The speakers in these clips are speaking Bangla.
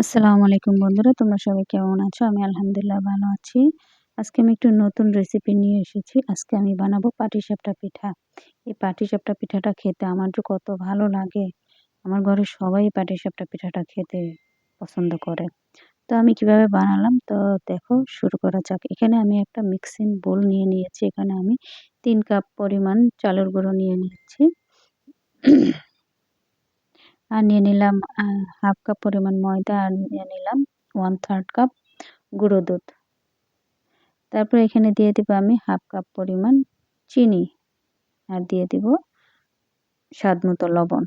আসসালামু আলাইকুম বন্ধুরা, তোমরা সবাই কেমন আছো? আমি আলহামদুলিল্লাহ ভালো আছি। আজকে আমি একটু নতুন রেসিপি নিয়ে এসেছি। আজকে আমি বানাবো পাটিসাপটা পিঠা। এই পাটিসাপটা পিঠাটা খেতে আমার যে কত ভালো লাগে। আমার ঘরে সবাই পাটিসাপটা পিঠাটা খেতে পছন্দ করে। তো আমি কীভাবে বানালাম? তো দেখো, শুরু করা যাক। এখানে আমি একটা মিক্সিং বোল নিয়ে নিয়েছি। এখানে আমি তিন কাপ পরিমাণ চালের গুঁড়ো নিয়ে নিয়েছি। আর নিয়ে নিলাম হাফ কাপ পরিমাণ ময়দা আর নিয়ে নিলাম ওয়ান থার্ড কাপ গুঁড়ো দুধ। তারপর এখানে দিয়ে দেবো আমি হাফ কাপ পরিমাণ চিনি আর দিয়ে দিব স্বাদ মতো লবণ।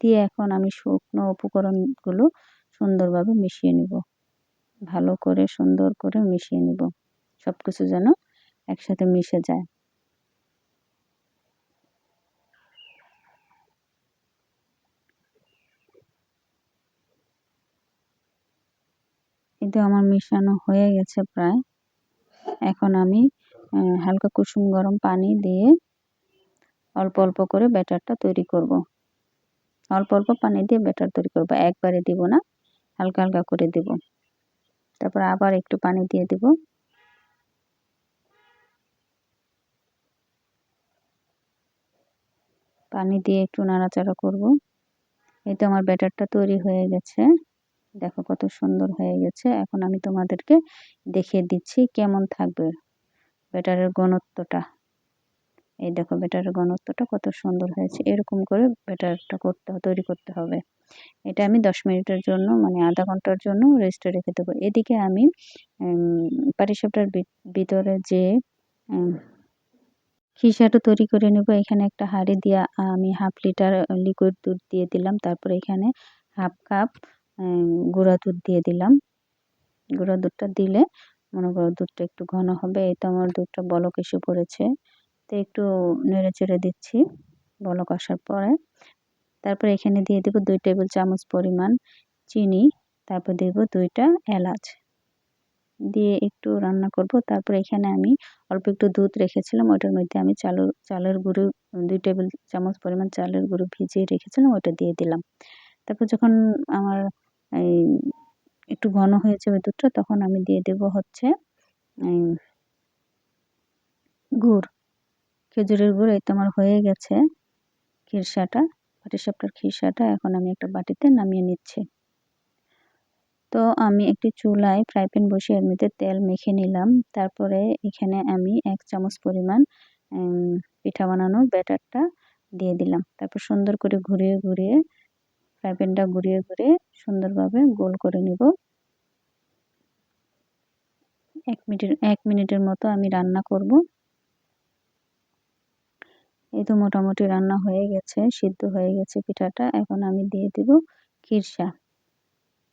দিয়ে এখন আমি শুকনো উপকরণগুলো সুন্দরভাবে মিশিয়ে নিব। ভালো করে সুন্দর করে মিশিয়ে নিব। সব কিছু যেন একসাথে মিশে যায়। কিন্তু আমার মিশানো হয়ে গেছে প্রায়। এখন আমি হালকা কুসুম গরম পানি দিয়ে অল্প অল্প করে ব্যাটারটা তৈরি করব। অল্প অল্প পানি দিয়ে ব্যাটার তৈরি করব। একবারে দিব না, হালকা হালকা করে দেব। তারপর আবার একটু পানি দিয়ে দেব। পানি দিয়ে একটু নাড়াচাড়া করব। এই তো আমার ব্যাটারটা তৈরি হয়ে গেছে। দেখো কত সুন্দর হয়ে গেছে। এখন আমি তোমাদেরকে দেখিয়ে দিচ্ছি কেমন থাকবে ব্যাটারের ঘনত্বটা। এই দেখো ব্যাটারের ঘনত্বটা কত সুন্দর হয়েছে। এরকম করে ব্যাটারটা করতে তৈরি করতে হবে। এটা আমি দশ মিনিটের জন্য মানে আধা ঘণ্টার জন্য রেস্টে রেখে দেবো। এদিকে আমি পাটিসাপটার ভিতরে যে খিসাটা তৈরি করে নেব, এখানে একটা হাঁড়ি দিয়ে আমি হাফ লিটার লিকুইড দুধ দিয়ে দিলাম। তারপরে এখানে হাফ কাপ গুঁড়া দুধ দিয়ে দিলাম। গুঁড়া দুধটা দিলে মনে করো দুধটা একটু ঘন হবে। এই তো আমার দুধটা বলক এসে পড়েছে। তো একটু নেড়ে চেড়ে দিচ্ছি বলক আসার পরে। তারপর এখানে দিয়ে দেবো দুই টেবিল চামচ পরিমাণ চিনি, তারপর দেব দুইটা এলাচ। দিয়ে একটু রান্না করব। তারপর এখানে আমি অল্প একটু দুধ রেখেছিলাম, ওটার মধ্যে আমি চালু, চালের গুঁড়ো, দুই টেবিল চামচ পরিমাণ চালের গুঁড়ো ভিজিয়ে রেখেছিলাম, ওটা দিয়ে দিলাম। তারপর যখন আমার একটু ঘন হয়েছে দুধটা তখন আমি দিয়ে দেব হচ্ছে গুড়, খেজুরের গুড়, এই তো আমার হয়ে গেছে খিরসাটা পাটিসাপটার খিরসাটা এখন আমি একটা বাটিতে নামিয়ে নিচ্ছি। তো আমি একটি চুলায় ফ্রাই প্যান বসিয়ে মধ্যে তেল মেখে নিলাম, তারপরে এখানে আমি এক চামচ পরিমাণ পিঠা বানানোর ব্যাটারটা দিয়ে দিলাম। তারপর সুন্দর করে ঘুরিয়ে ঘুরিয়ে ফ্রাই প্যানটা ঘুরিয়ে ঘুরিয়ে সুন্দরভাবে গোল করে নিব। এক মিনিট এক মিনিটের মতো আমি রান্না করব। এই তো মোটামুটি রান্না হয়ে গেছে, সিদ্ধ হয়ে গেছে পিঠাটা। এখন আমি দিয়ে দিব খিরসা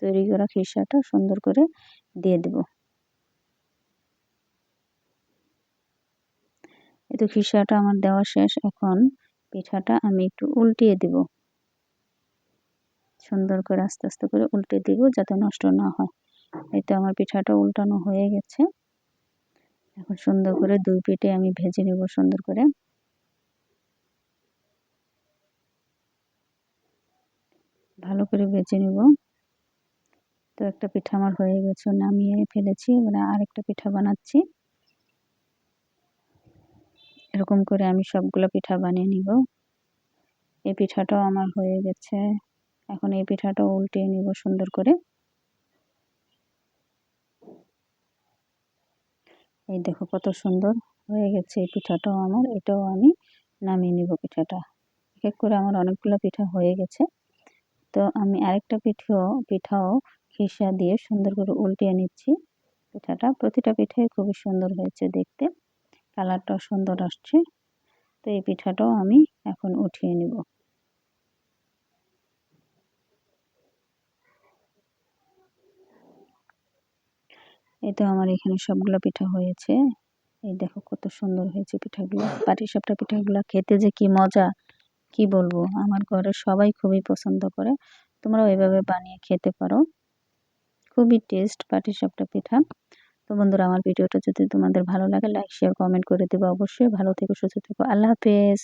তৈরি করা খিরসাটা সুন্দর করে দিয়ে দেব। এই তো খিরসাটা আমার দেওয়া শেষ। এখন পিঠাটা আমি একটু উল্টিয়ে দেব। সুন্দর করে আস্তে আস্তে করে উল্টে দিব যাতে নষ্ট না হয়। এই তো আমার পিঠাটা উল্টানো হয়ে গেছে। এখন সুন্দর করে দুই পিঠে আমি ভেজে নেব সুন্দর করে। ভালো করে ভেজে নেব। তো একটা পিঠা আমার হয়ে গেছে, নামিয়ে ফেলেছি। এবারে আরেকটা পিঠা বানাচ্ছি। এরকম করে আমি সবগুলো পিঠা বানিয়ে নিব। এই পিঠাটাও আমার হয়ে গেছে। এখন এই পিঠাটা উল্টিয়ে নিব সুন্দর করে। এই দেখো কত সুন্দর হয়ে গেছে এই পিঠাটাও আমার, এটাও আমি নামিয়ে নিব পিঠাটা। এক এক করে আমার অনেকগুলো পিঠা হয়ে গেছে। তো আমি আরেকটা পিঠাও পিঠাও খিসা দিয়ে সুন্দর করে উল্টিয়ে নিচ্ছি। পিঠাটা প্রতিটা পিঠাই খুবই সুন্দর হয়েছে দেখতে। কালারটাও সুন্দর আসছে। তো এই পিঠাটাও আমি এখন উঠিয়ে নিব। তো আমার এখানে সবগুলো পিঠা হয়েছে। এই দেখো কত সুন্দর হয়েছে পিঠাগুলো। পাটিসাপটা পিঠাগুলো খেতে যে কি মজা, কি বলব? আমার ঘরে সবাই খুবই পছন্দ করে। তোমরাও এভাবে বানিয়ে খেতে পারো। খুবই টেস্ট পাটিসাপটা পিঠা। তো বন্ধুরা, আমার ভিডিওটা যদি তোমাদের ভালো লাগে লাইক শেয়ার কমেন্ট করে দেবো। অবশ্যই ভালো থেকো, সুস্থ থেকো। আল্লাহ হাফেজ।